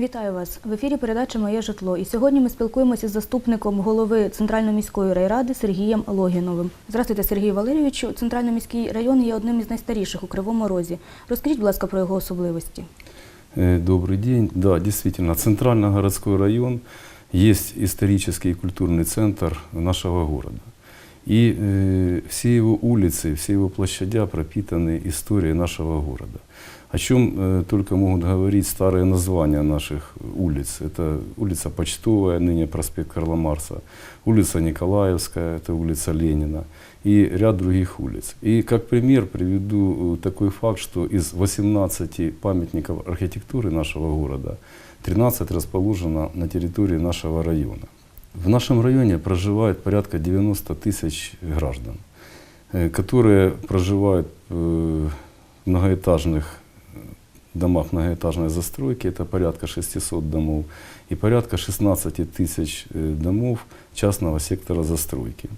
Вітаю вас в ефірі. Передача Моє житло. І сьогодні ми спілкуємося з заступником голови Центральної міської райради Сергієм Логіновим. Здравствуйте, Сергій Валерійовичу. Центральний міський район є одним із найстаріших у Кривому Розі. Розкажіть, будь ласка, про його особливості. Э, Добрый день. Да, действительно, Центрально-городской район есть исторический и культурный центр нашего города. И э, все его улицы, все его площадя пропитаны историей нашего города. О чем э, только могут говорить старые названия наших улиц. Это улица Почтовая, ныне проспект Карла Марса, улица Николаевская, это улица Ленина и ряд других улиц. И как пример приведу э, такой факт, что из 18 памятников архитектуры нашего города 13 расположено на территории нашего района. В нашем районе проживает порядка 90 тысяч граждан, э, которые проживают в многоэтажных домах многоэтажной застройки, это порядка 600 домов, и порядка 16 тысяч э, домов частного сектора застройки.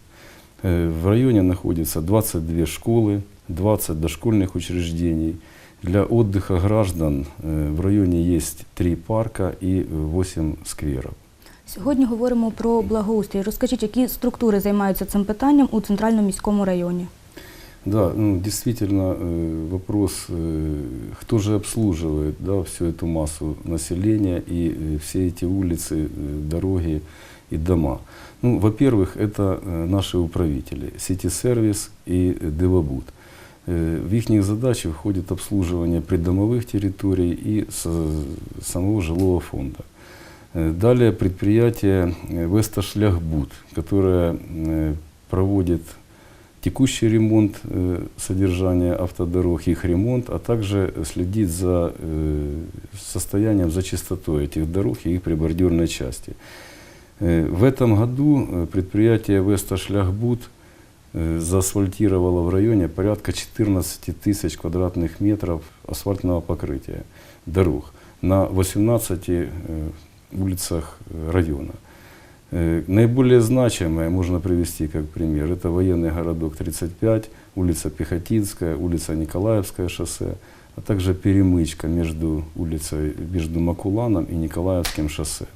Э, В районе находится 22 школы, 20 дошкольных учреждений. Для отдыха граждан э, в районе есть 3 парка и 8 скверов. Сьогодні говоримо про благоустрій. Розкажіть, які структури займаються цим питанням у центральному міському районі? Да, ну, действительно э, вопрос, э, кто же обслуживает да, всю эту массу населения и э, все эти улицы, дороги и дома. Ну, во-первых, это наши управители, Сити-сервис и Девабуд. В их задачи входит обслуживание придомовых территорий и самого жилого фонда. Далее предприятие Весташляхбуд, которое проводит текущий ремонт э, содержания автодорог, их ремонт, а также следит за э, состоянием, за чистотой этих дорог и их прибордюрной части. Э, В этом году предприятие Весташляхбуд э, заасфальтировало в районе порядка 14 тысяч квадратных метров асфальтного покрытия дорог на 18 э, улицах района. Э, Наиболее значимое можно привести как пример. Это военный городок 35, улица Пехотинская, улица Николаевское шоссе, а также перемычка между улицей, между Макуланом и Николаевским шоссе.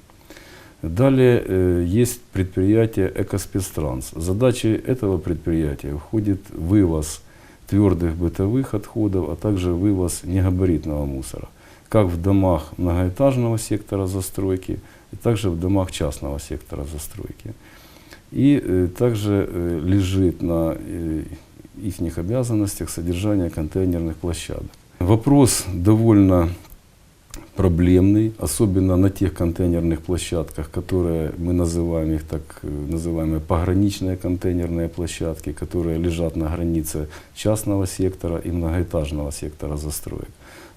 Далее э, есть предприятие «Экоспецтранс». Задачей этого предприятия входит вывоз твердых бытовых отходов, а также вывоз негабаритного мусора, как в домах многоэтажного сектора застройки, и также в домах частного сектора застройки. И э, также э, лежит на э, их обязанностях содержание контейнерных площадок. Вопрос довольно проблемный, особенно на тех контейнерных площадках, которые мы называем их так называемые пограничные контейнерные площадки, которые лежат на границе частного сектора и многоэтажного сектора застроек.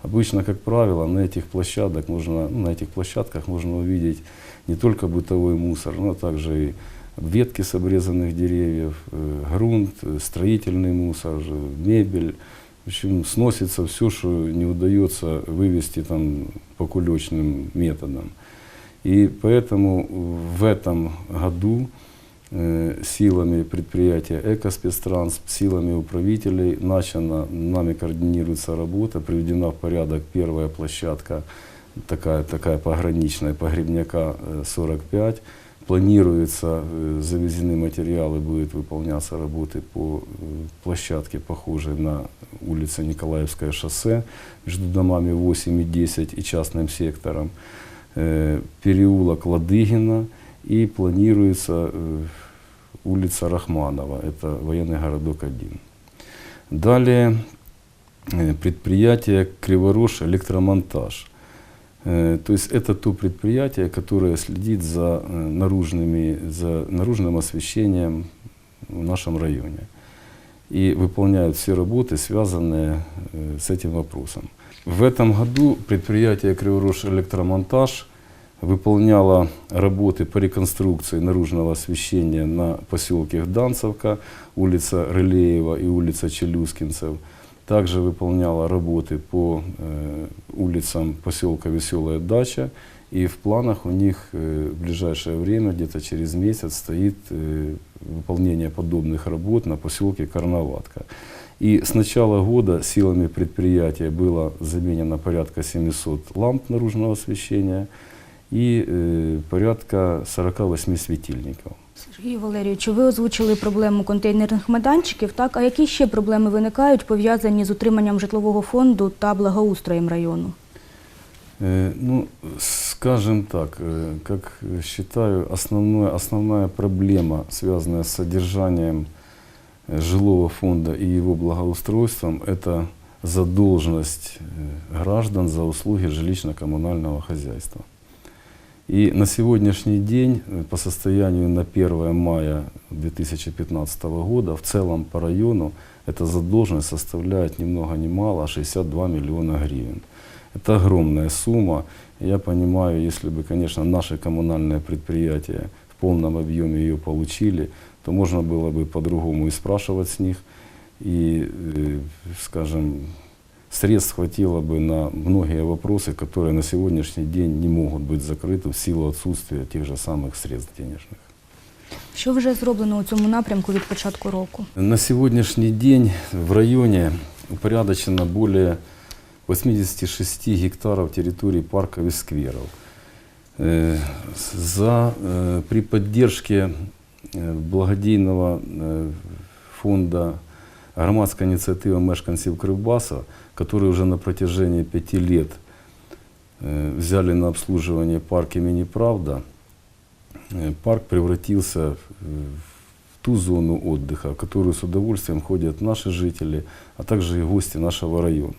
Обычно, как правило, на этих площадках можно, ну, на этих площадках можно увидеть не только бытовой мусор, но также и ветки с обрезанных деревьев, э, грунт, э, строительный мусор, э, мебель. В общем, сносится все, что не удается вывести там по кулечным методам. И поэтому в этом году силами предприятия «Экоспецтранс», силами управителей начана, нами координируется работа, приведена в порядок первая площадка, такая, такая пограничная, погребняка э, 45. Планируется, э, завезены материалы, будет выполняться работы по э, площадке, похожей на улице Николаевское шоссе, между домами 8 и 10 и частным сектором, э, переулок Ладыгина и планируется э, улица Рахманова, это военный городок 1. Далее э, предприятие Криворож электромонтаж. Э, То есть это то предприятие, которое следит за, наружными, за наружным освещением в нашем районе и выполняют все работы, связанные с этим вопросом. В этом году предприятие Криворож электромонтаж выполняло работы по реконструкции наружного освещения на поселке Данцевка, улица Рылеева и улица Челюскинцев. Также выполняла работы по э, улицам поселка Веселая Дача. И в планах у них э, в ближайшее время, где-то через месяц, стоит э, выполнение подобных работ на поселке Карноватка. И с начала года силами предприятия было заменено порядка 700 ламп наружного освещения и э, порядка 48 светильников. Сергію Валерійовичу, ви озвучили проблему контейнерних майданчиків. Так, а які ще проблеми виникають пов'язані з утриманням житлового фонду та благоустроєм району? Э, Ну, скажем так, э, как считаю, основное, основная проблема, связанная с содержанием э, жилого фонда и его благоустройством, это задолженность э, граждан за услуги жилищно-коммунального хозяйства. И на сегодняшний день, э, по состоянию на 1 мая 2015 года, в целом по району эта задолженность составляет ни много ни мало, а 62 миллиона гривен. Это огромная сумма. Я понимаю, если бы, конечно, наши коммунальные предприятия в полном объеме ее получили, то можно было бы по-другому и спрашивать с них. И, э, скажем, средств хватило бы на многие вопросы, которые на сегодняшний день не могут быть закрыты в силу отсутствия тех же самых средств денежных. Що вже зроблено у цьому напрямку від початку року? На сегодняшний день в районе упорядочено более 86 гектаров территории парков и скверов. Э, За, э, при поддержке э, благодійного э, фонда громадская инициатива мешканцев Кривбаса, которые уже на протяжении пяти лет э, взяли на обслуживание парк имени Правда, э, парк превратился в ту зону отдыха, в которую с удовольствием ходят наши жители, а также и гости нашего района.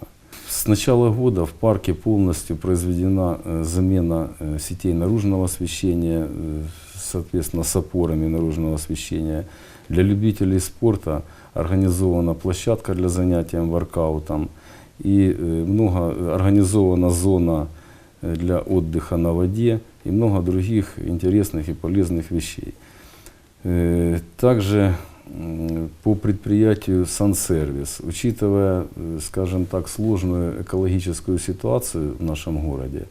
С начала года в парке полностью произведена э, замена сетей наружного освещения, соответственно, с опорами наружного освещения. Для любителей спорта организована площадка для занятия воркаутом и много организована зона для отдыха на воде и много других интересных и полезных вещей. Также по предприятию «Сансервис», учитывая, скажем так, сложную экологическую ситуацию в нашем городе,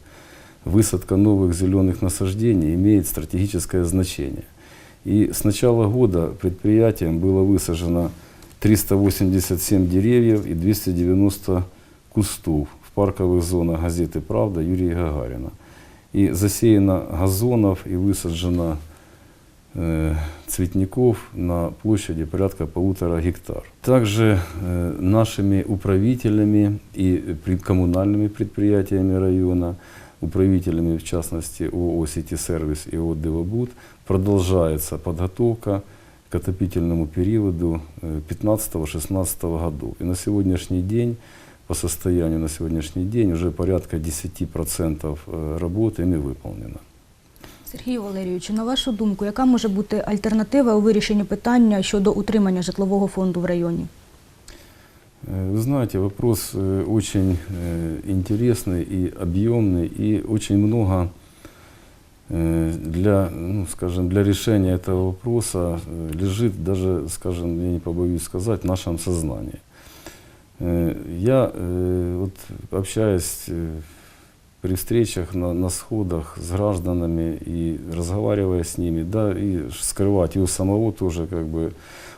высадка новых зеленых насаждений имеет стратегическое значение. И с начала года предприятием было высажено 387 деревьев и 290 кустов в парковых зонах газеты «Правда» Юрия Гагарина. И засеяно газонов и высаджено э, цветников на площади порядка полутора гектар. Также нашими управителями и коммунальными предприятиями района, управителями в частности ООО «Сити Сервис» и ООО «Девобуд» продолжается подготовка к отопительному периоду э, 15-16 годов. И на сегодняшний день, по состоянию на сегодняшний день, уже порядка 10% э, работы ими выполнено. Сергію Валерійовичу, на вашу думку, яка може бути альтернатива у вирішенні питання щодо утримання житлового фонду в районі? Э, Вы знаете, вопрос э, очень э, интересный и объемный, и очень много э, для, ну, скажем, для решения этого вопроса э, лежит даже, скажем, я не побоюсь сказать, в нашем сознании. Э, Я э, вот общаясь э, при встречах на, на сходах с гражданами и разговаривая с ними, да, и скрывать у самого тоже как бы,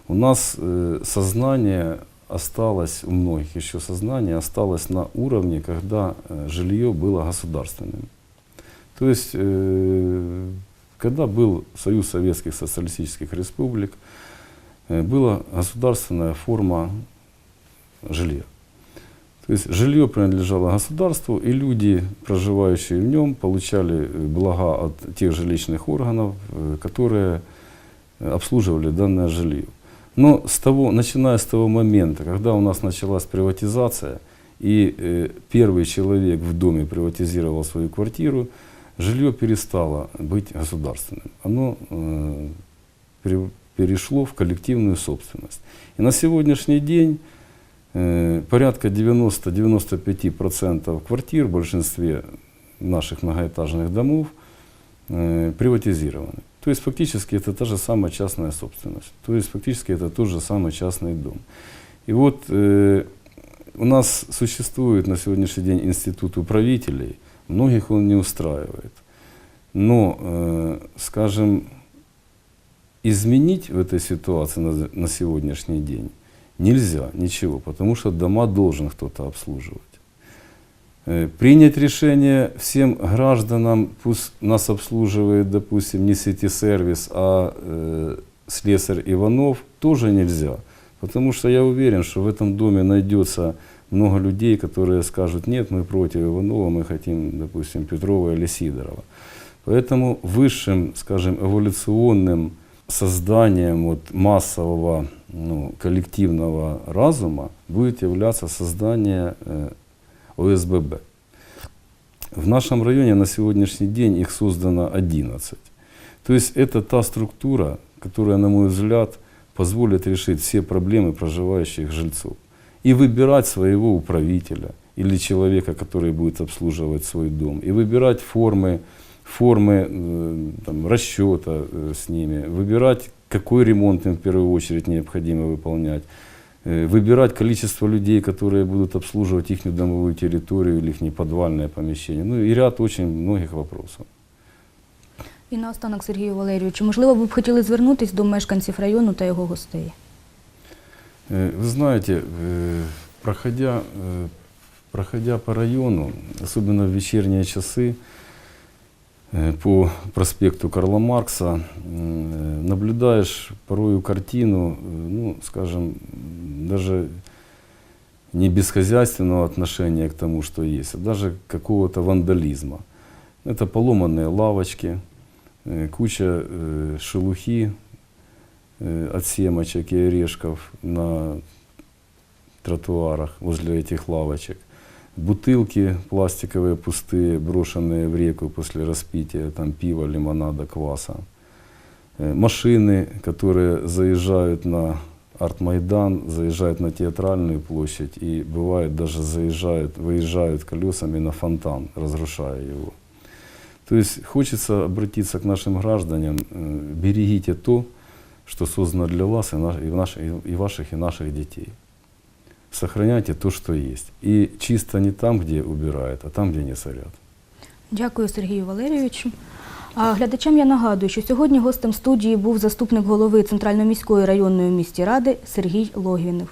у нас э, сознание осталось, у многих еще сознание осталось на уровне, когда э, жилье было государственным. То есть, э, когда был Союз Советских Социалистических Республик, э, была государственная форма жилья. То есть жилье принадлежало государству, и люди, проживающие в нем, получали э, блага от тех жилищных органов, которые обслуживали данное жилье. Но с того, начиная с того момента, когда у нас началась приватизация, и первый человек в доме приватизировал свою квартиру, жилье перестало быть государственным. Оно э, пере- перешло в коллективную собственность. И на сегодняшний день э, порядка 90-95% квартир в большинстве наших многоэтажных домов э, приватизированы. То есть фактически это та же самая частная собственность. То есть фактически это тот же самый частный дом. И вот э, у нас существует на сегодняшний день институт управителей, многих он не устраивает. Но, э, скажем, изменить в этой ситуации на, на сегодняшний день Нельзя, ничего, потому что дома должен кто-то обслуживать. Э, Принять решение всем гражданам, пусть нас обслуживает, допустим, не сети-сервис, а э, слесарь Иванов, тоже нельзя. Потому что я уверен, что в этом доме найдется много людей, которые скажут, нет, мы против Иванова, мы хотим, допустим, Петрова или Сидорова. Поэтому высшим, скажем, эволюционным созданием вот массового ну, коллективного разума будет являться создание э, ОСББ. В нашем районе на сегодняшний день их создано 11. То есть это та структура, которая, на мой взгляд, позволит решить все проблемы проживающих жильцов И выбирать своего управителя или человека, который будет обслуживать свой дом. И выбирать формы, формы э, там, расчета э, с ними. Выбирать, какой ремонт им в первую очередь необходимо выполнять. Э, Выбирать количество людей, которые будут обслуживать их домовую территорию или их подвальное помещение. Ну и ряд очень многих вопросов. І наостанок, Сергію Валерійовичу, можливо, ви б хотіли звернутися до мешканців району та його гостей. Э, Вы знаете, э, проходя, э, проходя по району, особенно в вечерние часы, по проспекту Карла Маркса, наблюдаешь порою картину, ну, скажем, даже не бесхозяйственного отношения к тому, что есть, а даже какого-то вандализма. Это поломанные лавочки, куча шелухи, от семечек и орешков на тротуарах возле этих лавочек. Бутылки пластиковые пустые, брошенные в реку после распития там, пива, лимонада, кваса. Э, Машины, которые заезжают на Артмайдан, заезжают на Театральную площадь и бывает даже заезжают, выезжают колесами на фонтан, разрушая его. То есть хочется обратиться к нашим гражданам, э, берегите то, что создано для вас и, наш- и, наш- и ваших, и наших детей. Сохраняйте то, что есть. И чисто не там, где убирают, а там, где не сорят. Дякую, Сергію Валерійовичу. А глядачам я нагадую, що сьогодні гостем студії був заступник голови Центральної міської районної місті ради Сергій Логвінов.